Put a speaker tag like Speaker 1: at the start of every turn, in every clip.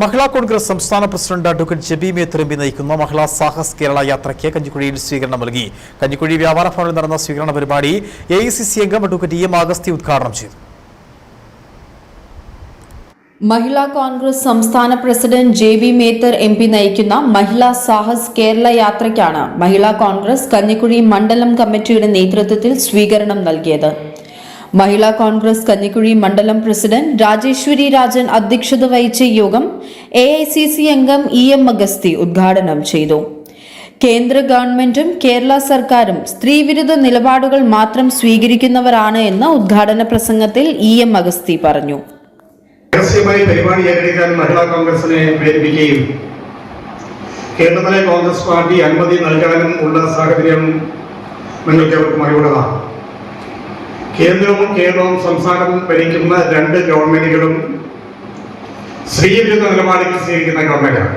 Speaker 1: മഹിളാ കോൺഗ്രസ് സംസ്ഥാന president advocate Jebi മേത്രംബി നയിക്കുന്ന മഹിളാ സാഹസ് കേരള യാത്രയ്ക്ക് കഞ്ഞിക്കുഴിയിൽ സ്വീകരണം നൽകി. കഞ്ഞിക്കുഴി വ്യാപാര ഭവനിൽ നടന്ന സ്വീകരണ പരിപാടി എ ഐ സി സി അംഗം അഡ്വക്കേറ്റ് എം അഗസ്തി ഉദ്ഘാടനം ചെയ്തു.
Speaker 2: മഹിളാ കോൺഗ്രസ് സംസ്ഥാന president J V Methar M P നയിക്കുന്ന മഹിളാ സാഹസ് കേരള യാത്രയ്ക്കാണ് മഹിളാ കോൺഗ്രസ് കഞ്ഞിക്കുഴി മണ്ഡലം കമ്മിറ്റിയുടെ നേതൃത്വത്തിൽ സ്വീകരണം നൽകിയത്. മഹിളാ കോൺഗ്രസ് കഞ്ഞിക്കുഴി മണ്ഡലം പ്രസിഡന്റ് രാജേശ്വരി രാജൻ അധ്യക്ഷത വഹിച്ച യോഗം എ ഐ സി സി അംഗം ഇ എം അഗസ്തി ഉദ്ഘാടനം ചെയ്തു. കേന്ദ്ര ഗവൺമെന്റും കേരള സർക്കാരും സ്ത്രീവിരുദ്ധ നിലപാടുകൾ മാത്രം സ്വീകരിക്കുന്നവരാണ് എന്ന് ഉദ്ഘാടന പ്രസംഗത്തിൽ ഇ എം അഗസ്തി പറഞ്ഞു.
Speaker 3: രഹസ്യമായി പരിപാടി ഏറ്റെടുക്കാൻ മഹിളാ കോൺഗ്രസിനെ പ്രേരിപ്പിക്കുകയും കേരളത്തിലെ കോൺഗ്രസ് പാർട്ടി അനുമതി നൽകാനും ഉള്ള സാഹചര്യം നിങ്ങൾക്ക് അവർക്കും അറിവുള്ളതാണ്. കേന്ദ്രവും കേരളവും സംസ്ഥാനവും ഭരിക്കുന്ന രണ്ട് ഗവൺമെന്റുകളും സ്ത്രീവിരുദ്ധ നിലപാടിൽ സ്വീകരിക്കുന്ന ഗവൺമെന്റാണ്.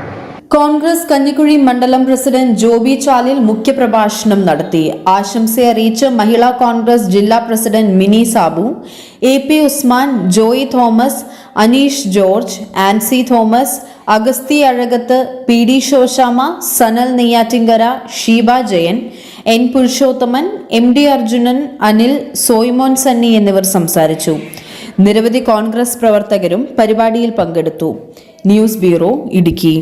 Speaker 2: കോൺഗ്രസ് കഞ്ഞിക്കുഴി മണ്ഡലം പ്രസിഡന്റ് ജോബി ചാലിൽ മുഖ്യപ്രഭാഷണം നടത്തി. ആശംസയെ അറിയിച്ച് മഹിളാ കോൺഗ്രസ് ജില്ലാ president Mini Sabu A P Usman Joy Thomas Aneesh George Ancy Thomas Agasthi Azhakath P D Shoshamma Sanal Neyyattinkara Sheeba Jayan N Purushothaman M D Arjunan Anil Soymon Sunny എന്നിവർ സംസാരിച്ചു. നിരവധി കോൺഗ്രസ് പ്രവർത്തകരും പരിപാടിയിൽ പങ്കെടുത്തു. News bureau Idukki.